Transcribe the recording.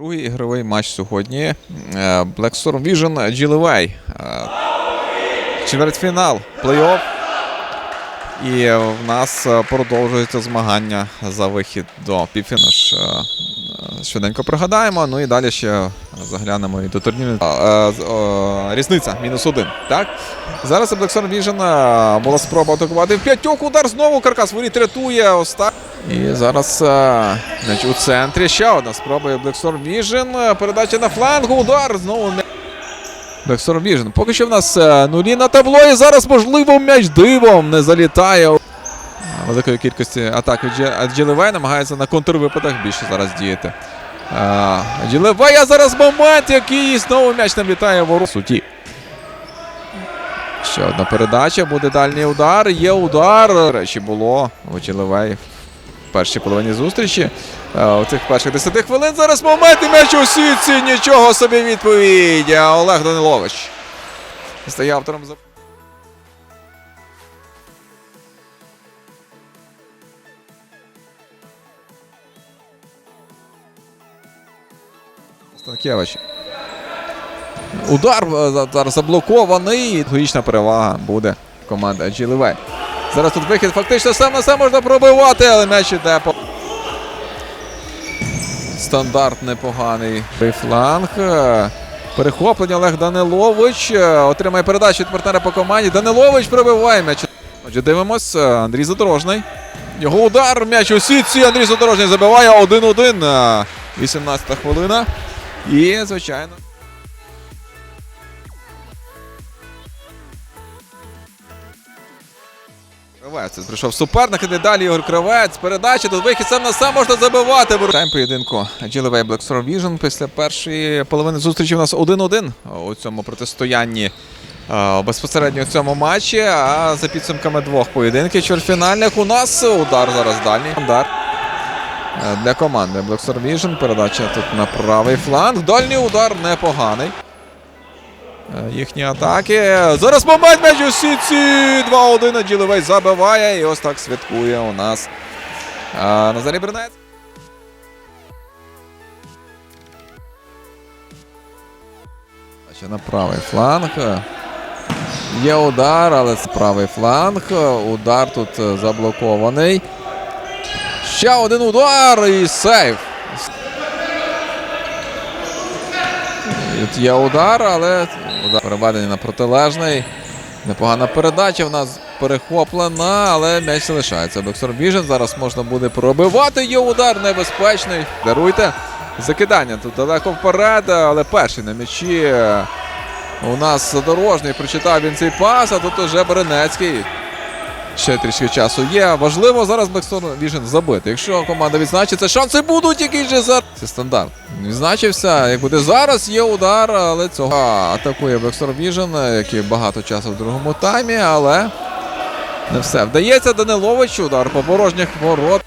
Другий ігровий матч сьогодні. Blackstorm Black Storm Vision GLY. Четвертьфінал. Плей-офф. І в нас е, продовжується змагання за вихід до півфініш. Е, е, Швиденько пригадаємо. Ну і далі ще заглянемо і до турніру. Різниця мінус один. Так? Зараз Vision е, була спроба атакувати в п'ятьох. Удар знову каркас воріт рятує. Оста... І зараз у центрі. Ще одна спроба Vision. Е, Передача на флангу. Удар. Знову м'яч. Storm Vision. Поки що в нас е, нулі на табло. І зараз, можливо, м'яч дивом не залітає. Великої кількості атак від Дже- намагається на контрвипадах більше зараз діяти. Е, а зараз момент, який знову м'яч нам літає в суті. Ще одна передача, буде дальній удар. Є удар. До речі, було у Джилевей в першій половині зустрічі. Е, У цих перших 10 хвилин зараз момент і м'яч у сітці. Нічого собі відповідь. Олег Данилович стає автором за. Станкевич. Удар е, за- зараз заблокований. Логічна перевага буде команда Джилевей. Зараз тут вихід фактично сам на сам можна пробивати, але м'яч іде по. Стандарт непоганий. Фланг. Перехоплення Олег Данилович. Отримає передачу від партнера по команді. Данилович пробиває м'яч. Отже, дивимось. Андрій Задорожний. Його удар. М'яч у сітці. Андрій Задорожний забиває 1-1. е, 18 хвилина. І, звичайно. Кравець прийшов суперник, іде далі Ігор Кравець. Передача, тут вихід сам на сам можна забивати. Тайм поєдинку Джилевей Black Vision. Після першої половини зустрічі у нас 1-1 у цьому протистоянні. Безпосередньо в цьому матчі, а за підсумками двох поєдинків чвертьфінальних у нас удар зараз дальній. Удар е, для команди Black Vision. Передача тут на правий фланг. Дальній удар непоганий. Е, Їхні атаки. Зараз момент м'яч у сітці. 2-1. Діловей забиває. І ось так святкує у нас е, Назарій Бернець. Ще на правий фланг. Є удар, але це правий фланг. Удар тут е, заблокований. Ще один удар і сейв. І Тут є удар, але удар переведений на протилежний. Непогана передача в нас перехоплена, але м'яч залишається. Боксер Біжен. Зараз можна буде пробивати. Є удар небезпечний. Даруйте. Закидання тут далеко вперед, але перший на м'ячі. У нас задорожний. Прочитав він цей пас, а тут уже Беренецький. Ще трішки часу є. Важливо зараз Блекстон Віжен забити. Якщо команда відзначиться, шанси будуть, який же зараз. Це стандарт. Відзначився. Як буде зараз, є удар, але цього атакує Блекстон Віжен, який багато часу в другому таймі, але не все. Вдається Данилович. Удар по порожніх ворот.